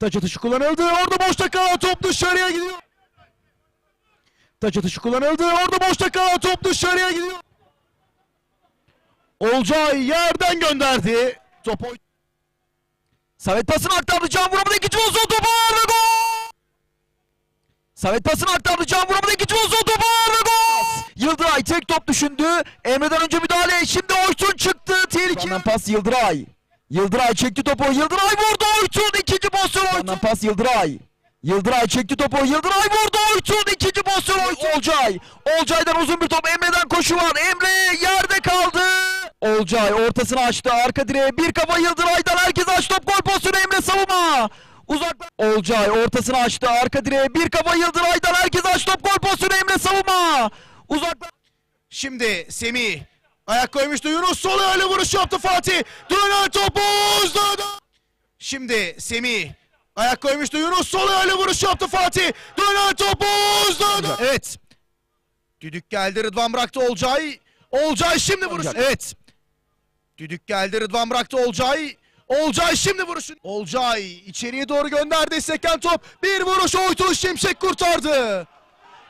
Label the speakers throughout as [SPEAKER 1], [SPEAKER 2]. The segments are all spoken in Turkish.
[SPEAKER 1] Taç atışı kullanıldı. Orada boşta kalan top dışarıya gidiyor. Taç atışı kullanıldı. Orada boşta kalan top dışarıya gidiyor. Olcay yerden gönderdi. Top oy- Samet pasını aktardı. Can vuramadı. ikinci pozisyon topu ve gol. Samet pasını aktardı. Can vuramadı. ikinci pozisyon topu ve gol. Yıldıray tek top düşündü. Emre'den önce müdahale. Şimdi Oytun çıktı. Tehlikeli. pas Yıldıray. Yıldıray çekti topu. Yıldıray vurdu. Oytun ikinci pozisyon Oytun. pas Yıldıray. Yıldıray çekti topu. Yıldıray vurdu. Oytun ikinci pozisyon Oytun. Olcay. Olcay'dan uzun bir top. Emre'den koşu var. Emre yerde kaldı. Olcay ortasını açtı. Arka direğe bir kafa Yıldıray'dan herkes aç top gol pozisyonu Emre savunma. Uzaktan Olcay ortasını açtı. Arka direğe bir kafa Yıldıray'dan herkes aç top gol pozisyonu Emre savunma. Uzaktan
[SPEAKER 2] Şimdi Semih ayak koymuştu Yunus sol öyle vuruş yaptı Fatih. Dönen topu uzladı. Şimdi Semih ayak koymuştu Yunus sol öyle vuruş yaptı Fatih. Dönen topu uzladı. Evet. Düdük geldi Rıdvan bıraktı Olcay. Olcay şimdi vuruş. Evet. Düdük geldi Rıdvan bıraktı Olcay. Olcay şimdi vuruşun. Olcay içeriye doğru gönderdi seken top. Bir vuruş Oytun Şimşek kurtardı.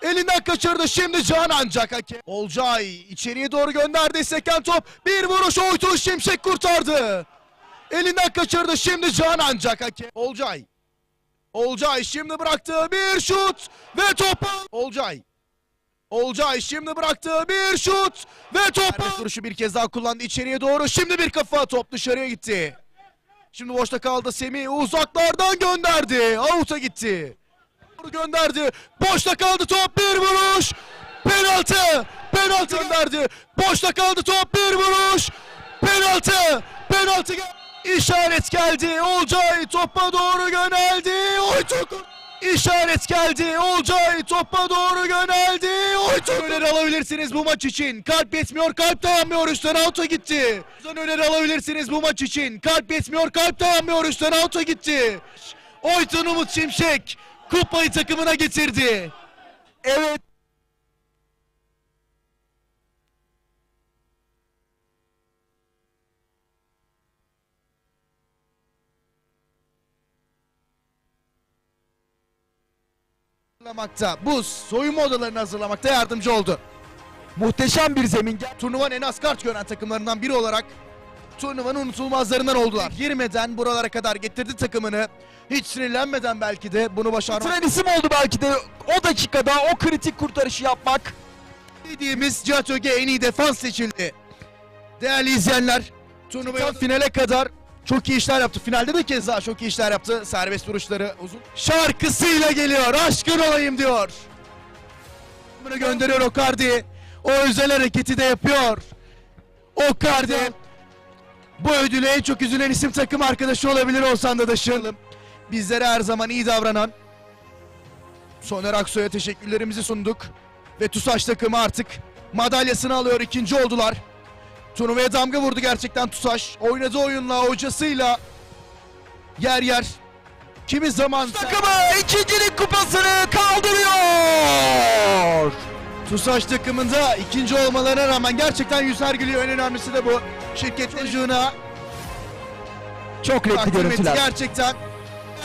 [SPEAKER 2] Elinden kaçırdı şimdi Can ancak hakem. Olcay içeriye doğru gönderdi seken top. Bir vuruş Oytun Şimşek kurtardı. Elinden kaçırdı şimdi Can ancak hakem. Olcay. Olcay şimdi bıraktı bir şut ve topu. Olcay. Olcay şimdi bıraktı bir şut ve. Serbest vuruşu bir kez daha kullandı içeriye doğru. Şimdi bir kafa top dışarıya gitti. Şimdi boşta kaldı Semih uzaklardan gönderdi. Out'a gitti. Doğru gönderdi. Boşta kaldı top bir vuruş. Penaltı. Penaltı gönderdi. Boşta kaldı top bir vuruş. Penaltı. Penaltı. İşaret geldi. Olcay topa doğru yöneldi. Oytun. İşaret geldi. Olcay topa doğru yöneldi. Oytun. Öneri alabilirsiniz bu maç için. Kalp yetmiyor, kalp dayanmıyor. Üstten out'a gitti. Öneri alabilirsiniz bu maç için. Kalp yetmiyor, kalp dayanmıyor. Üstten out'a gitti. Oytun Umut Şimşek kupayı takımına getirdi.
[SPEAKER 1] evet
[SPEAKER 2] Hazırlamakta, bu soyunma odalarını hazırlamakta yardımcı oldu.
[SPEAKER 1] muhteşem bir zemin.
[SPEAKER 2] Turnuvanın en az kart gören takımlarından biri olarak turnuvanın unutulmazlarından oldular. Girmeden buralara kadar getirdi takımını. Hiç sinirlenmeden belki de bunu başarmak
[SPEAKER 1] Tren isim oldu belki de o dakikada o kritik kurtarışı yapmak.
[SPEAKER 2] dediğimiz Cihat Öge en iyi defans seçildi. Değerli izleyenler, turnuva finale kadar çok iyi işler yaptı. Finalde de keza çok iyi işler yaptı. Serbest vuruşları uzun. Şarkısıyla geliyor. Aşkın olayım diyor. Bunu gönderiyor Okardi. O özel hareketi de yapıyor. Okardi. Bu ödüle en çok üzülen isim takım arkadaşı olabilir Oğuzhan Dadaş'ın. Bizlere her zaman iyi davranan Soner Aksoy'a teşekkürlerimizi sunduk. Ve TUSAŞ takımı artık madalyasını alıyor. ikinci oldular. Turnuvaya damga vurdu gerçekten TUSAŞ. Oynadığı oyunla, hocasıyla yer yer. Kimi zaman
[SPEAKER 1] Takımı ikincilik kupasını
[SPEAKER 2] TUSAŞ takımında ikinci olmalarına rağmen gerçekten yüzler gülüyor. En önemlisi de bu. Şirket çocuğuna
[SPEAKER 1] Çok renkli
[SPEAKER 2] takdim etti
[SPEAKER 1] görüntüler.
[SPEAKER 2] gerçekten.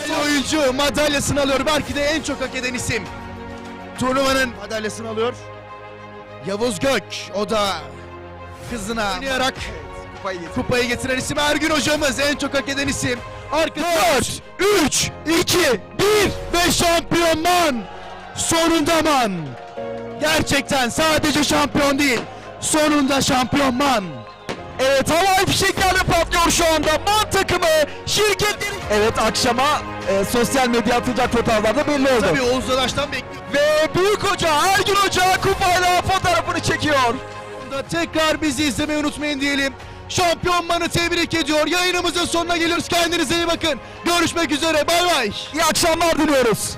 [SPEAKER 2] Değerli oyuncu madalyasını alıyor. Belki de en çok hak eden isim. Turnuvanın madalyasını alıyor. Yavuz Gök. O da kızına oynayarak kupayı getiren isim Ergün hocamız. En çok hak eden isim. Arkadaşlar 3, 2, 1 ve şampiyonman. Sonunda man. Gerçekten sadece şampiyon değil. Sonunda şampiyonman.
[SPEAKER 1] Evet havai fişeklerle patlıyor şu anda. Man takımı şirketleri... Evet akşama e, sosyal medya atılacak fotoğraflarda belli oldu.
[SPEAKER 2] Tabii Oğuz Dadaş'tan bekliyor.
[SPEAKER 1] Ve büyük hoca Ergün Hoca kupayla fotoğrafını çekiyor.
[SPEAKER 2] Tekrar bizi izlemeyi unutmayın diyelim. Şampiyonmanı tebrik ediyor. Yayınımızın sonuna geliyoruz. Kendinize iyi bakın. Görüşmek üzere. Bay bay.
[SPEAKER 1] İyi akşamlar diliyoruz.